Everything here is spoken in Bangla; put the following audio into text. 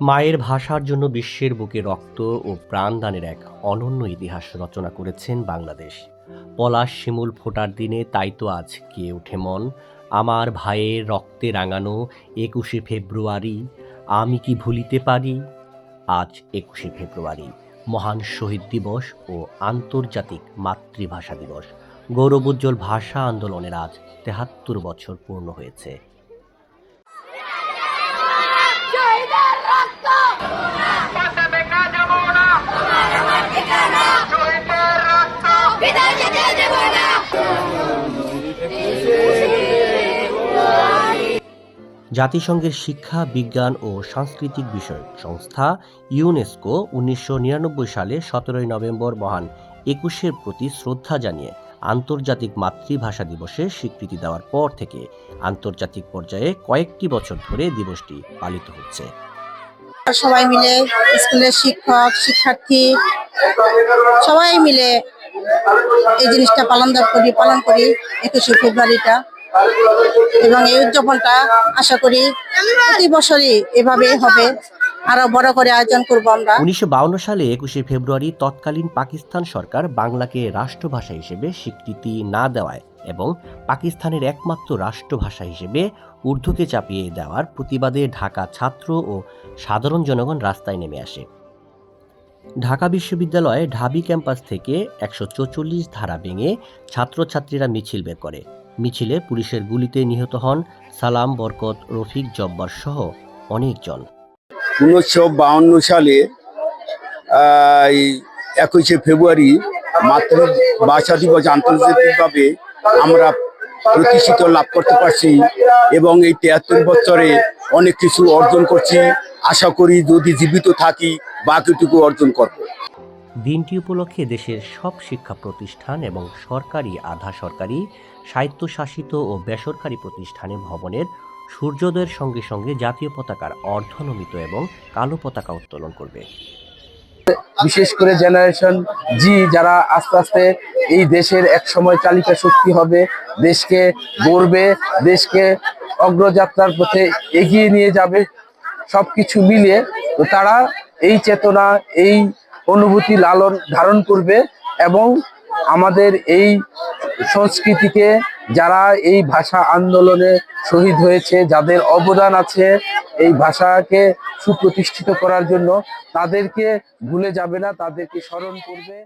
মায়ের ভাষার জন্য বিশ্বের বুকে রক্ত ও প্রাণদানের এক অনন্য ইতিহাস রচনা করেছেন বাংলাদেশ। পলাশ শিমুল ফোটার দিনে তাই তো আজ কে ওঠে মন? আমার ভাইয়ের রক্তে রাঙানো একুশে ফেব্রুয়ারি, আমি কি ভুলিতে পারি? আজ একুশে ফেব্রুয়ারি, মহান শহীদ দিবস ও আন্তর্জাতিক মাতৃভাষা দিবস। গৌরবোজ্জ্বল ভাষা আন্দোলনের আজ তেহাত্তর বছর পূর্ণ হয়েছে। জাতিসংঘের শিক্ষা, বিজ্ঞান ও সাংস্কৃতিক বিষয়ক সংস্থা ইউনেস্কো উনিশশো নিরানব্বই সালে সতেরোই নভেম্বর মহান একুশের প্রতি শ্রদ্ধা জানিয়ে আন্তর্জাতিক মাতৃভাষা দিবসে স্বীকৃতি দেওয়ার পর থেকে আন্তর্জাতিক পর্যায়ে কয়েকটি বছর ধরে দিবসটি পালিত হচ্ছে। সবাই মিলে স্কুলের শিক্ষক, শিক্ষার্থী, সবাই মিলে এই জিনিসটা পালন করি পালন করি একুশে ফেব্রুয়ারিটা। এবং এই উদযাপনটা আশা করি প্রতি বছরই এভাবে হবে। আরও বড় করে আয়োজন করব আমরা। উনিশশো সালে একুশে ফেব্রুয়ারি তৎকালীন পাকিস্তান সরকার বাংলাকে রাষ্ট্রভাষা হিসেবে স্বীকৃতি না দেওয়ায় এবং পাকিস্তানের একমাত্র রাষ্ট্রভাষা হিসেবে উর্দুকে চাপিয়ে দেওয়ার প্রতিবাদে ঢাকা ছাত্র ও সাধারণ জনগণ রাস্তায় নেমে আসে। ঢাকা বিশ্ববিদ্যালয়ে ঢাবি ক্যাম্পাস থেকে একশো ধারা ভেঙে ছাত্রছাত্রীরা মিছিল বের করে। মিছিলে পুলিশের গুলিতে নিহত হন সালাম, বরকত, রফিক, জব্বার সহ অনেকজন। উনিশশো বাউন্ন সালে একুশে ফেব্রুয়ারি মাতৃভাষা দিবস আন্তর্জাতিকভাবে আমরা প্রতিষ্ঠিত লাভ করতে পারছি এবং এই তিয়াত্তর বছরে অনেক কিছু অর্জন করছি। আশা করি যদি জীবিত থাকি, বাকিটুকু অর্জন করব। দিনটি উপলক্ষে দেশের সব শিক্ষা প্রতিষ্ঠান এবং সরকারি আধা সরকারি স্বায়ত্তশাসিত ও বেসরকারি প্রতিষ্ঠানে ভবনের সূর্যোদয়ের সঙ্গে সঙ্গে জাতীয় পতাকার অর্ধনমিত এবং কালো পতাকা উত্তোলন করবে। বিশেষ করে জেনারেশন জি যারা আস্তে আস্তে এই দেশের এক সময় চালিকা শক্তি হবে, দেশকে গড়বে, দেশকে অগ্রযাত্রার পথে এগিয়ে নিয়ে যাবে, সবকিছু মিলিয়ে তো তারা এই চেতনা, এই অনুভূতি লালন ধারণ করবে এবং আমাদের এই সংস্কৃতিকে যারা এই ভাষা আন্দোলনে শহীদ হয়েছে, যাদের অবদান আছে এই ভাষাকে সুপ্রতিষ্ঠিত করার জন্য, তাদেরকে ভুলে যাবে না, তাদেরকে স্মরণ করবে।